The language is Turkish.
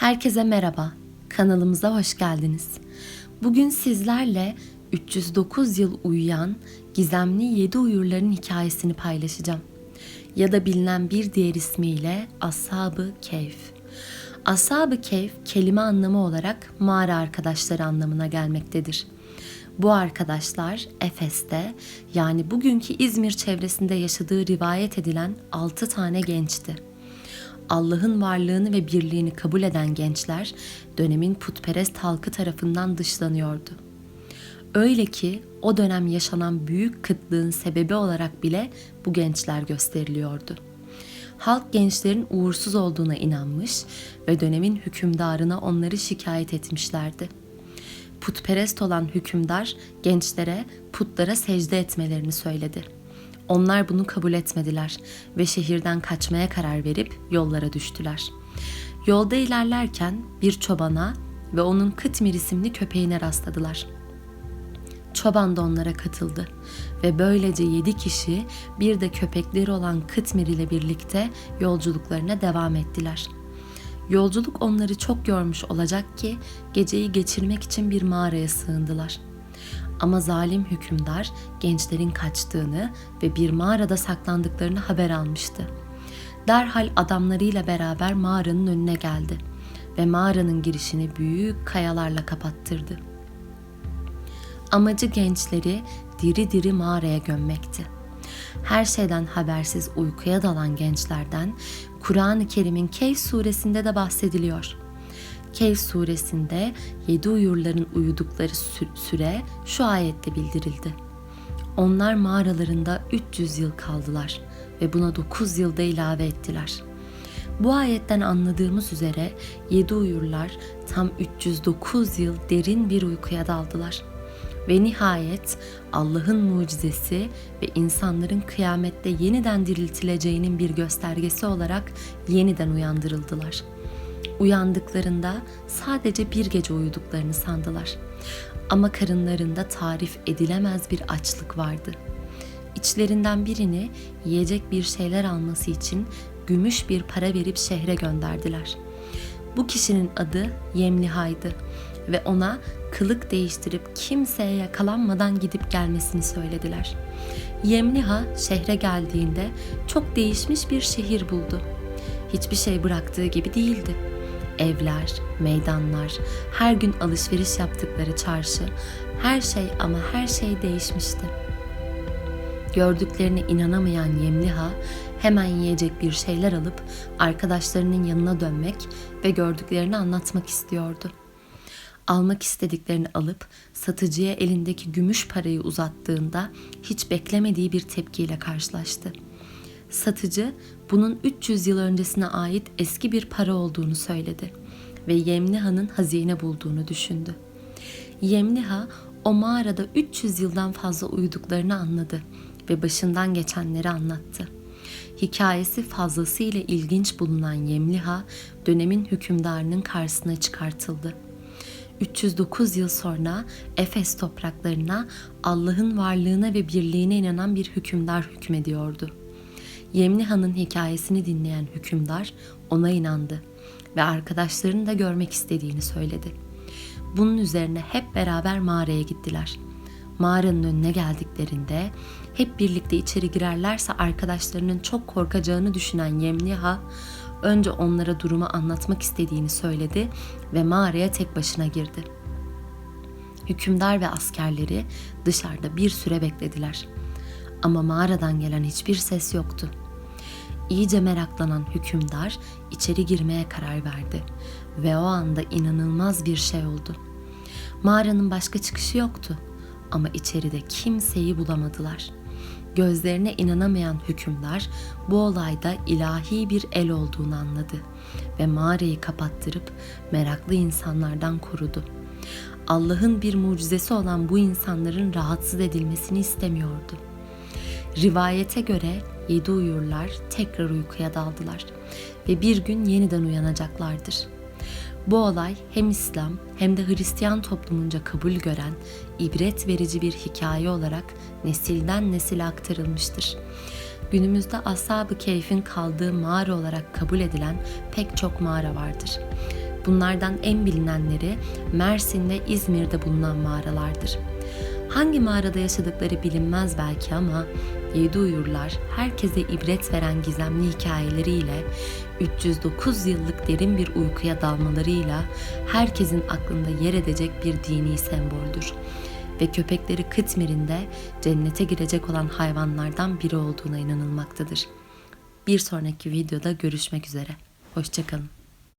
Herkese merhaba. Kanalımıza hoş geldiniz. Bugün sizlerle 309 yıl uyuyan gizemli 7 uyurların hikayesini paylaşacağım. Ya da bilinen bir diğer ismiyle Ashab-ı Keyf. Ashab-ı Keyf kelime anlamı olarak mağara arkadaşları anlamına gelmektedir. Bu arkadaşlar Efes'te yani bugünkü İzmir çevresinde yaşadığı rivayet edilen 6 tane gençti. Allah'ın varlığını ve birliğini kabul eden gençler dönemin putperest halkı tarafından dışlanıyordu. Öyle ki o dönem yaşanan büyük kıtlığın sebebi olarak bile bu gençler gösteriliyordu. Halk gençlerin uğursuz olduğuna inanmış ve dönemin hükümdarına onları şikayet etmişlerdi. Putperest olan hükümdar gençlere putlara secde etmelerini söyledi.'' Onlar bunu kabul etmediler ve şehirden kaçmaya karar verip yollara düştüler. Yolda ilerlerken bir çobana ve onun Kıtmir isimli köpeğine rastladılar. Çoban da onlara katıldı ve böylece yedi kişi bir de köpekleri olan Kıtmir ile birlikte yolculuklarına devam ettiler. Yolculuk onları çok yormuş olacak ki geceyi geçirmek için bir mağaraya sığındılar.'' Ama zalim hükümdar gençlerin kaçtığını ve bir mağarada saklandıklarını haber almıştı. Derhal adamlarıyla beraber mağaranın önüne geldi ve mağaranın girişini büyük kayalarla kapattırdı. Amacı gençleri diri diri mağaraya gömmekti. Her şeyden habersiz uykuya dalan gençlerden Kur'an-ı Kerim'in Kehf suresinde de bahsediliyor.'' Kehf suresinde yedi uyurların uyudukları süre şu ayette bildirildi. Onlar mağaralarında 300 yıl kaldılar ve buna 9 yılda ilave ettiler. Bu ayetten anladığımız üzere yedi uyurlar tam 309 yıl derin bir uykuya daldılar. Ve nihayet Allah'ın mucizesi ve insanların kıyamette yeniden diriltileceğinin bir göstergesi olarak yeniden uyandırıldılar.'' Uyandıklarında sadece bir gece uyuduklarını sandılar. Ama karınlarında tarif edilemez bir açlık vardı. İçlerinden birini yiyecek bir şeyler alması için gümüş bir para verip şehre gönderdiler. Bu kişinin adı Yemliha'ydı ve ona kılık değiştirip kimseye yakalanmadan gidip gelmesini söylediler. Yemliha şehre geldiğinde çok değişmiş bir şehir buldu. Hiçbir şey bıraktığı gibi değildi evler, meydanlar, her gün alışveriş yaptıkları çarşı, her şey ama her şey değişmişti. Gördüklerine inanamayan Yemliha hemen yiyecek bir şeyler alıp arkadaşlarının yanına dönmek ve gördüklerini anlatmak istiyordu. Almak istediklerini alıp satıcıya elindeki gümüş parayı uzattığında hiç beklemediği bir tepkiyle karşılaştı. Satıcı bunun 300 yıl öncesine ait eski bir para olduğunu söyledi ve Yemniha'nın hazine bulduğunu düşündü. Yemniha o mağarada 300 yıldan fazla uyuduklarını anladı ve başından geçenleri anlattı. Hikayesi fazlasıyla ilginç bulunan Yemliha dönemin hükümdarının karşısına çıkartıldı. 309 yıl sonra Efes topraklarına Allah'ın varlığına ve birliğine inanan bir hükümdar hükmediyordu. Yemliha'nın hikayesini dinleyen hükümdar ona inandı ve arkadaşlarını da görmek istediğini söyledi. Bunun üzerine hep beraber mağaraya gittiler. Mağaranın önüne geldiklerinde hep birlikte içeri girerlerse arkadaşlarının çok korkacağını düşünen Yemliha önce onlara durumu anlatmak istediğini söyledi ve mağaraya tek başına girdi. Hükümdar ve askerleri dışarıda bir süre beklediler. Ama mağaradan gelen hiçbir ses yoktu. İyice meraklanan hükümdar içeri girmeye karar verdi ve o anda inanılmaz bir şey oldu. Mağaranın başka çıkışı yoktu ama içeride kimseyi bulamadılar. Gözlerine inanamayan hükümdar bu olayda ilahi bir el olduğunu anladı ve mağarayı kapattırıp meraklı insanlardan korudu. Allah'ın bir mucizesi olan bu insanların rahatsız edilmesini istemiyordu. Rivayete göre yedi uyurlar tekrar uykuya daldılar ve bir gün yeniden uyanacaklardır. Bu olay hem İslam hem de Hristiyan toplumunca kabul gören ibret verici bir hikaye olarak nesilden nesile aktarılmıştır. Günümüzde Ashab-ı Keyf'in kaldığı mağara olarak kabul edilen pek çok mağara vardır. Bunlardan en bilinenleri Mersin ve İzmir'de bulunan mağaralardır. Hangi mağarada yaşadıkları bilinmez belki ama Yedi Uyurlar herkese ibret veren gizemli hikayeleriyle 309 yıllık derin bir uykuya dalmalarıyla herkesin aklında yer edecek bir dini semboldür ve köpekleri Kıtmir'in cennete girecek olan hayvanlardan biri olduğuna inanılmaktadır. Bir sonraki videoda görüşmek üzere. Hoşçakalın.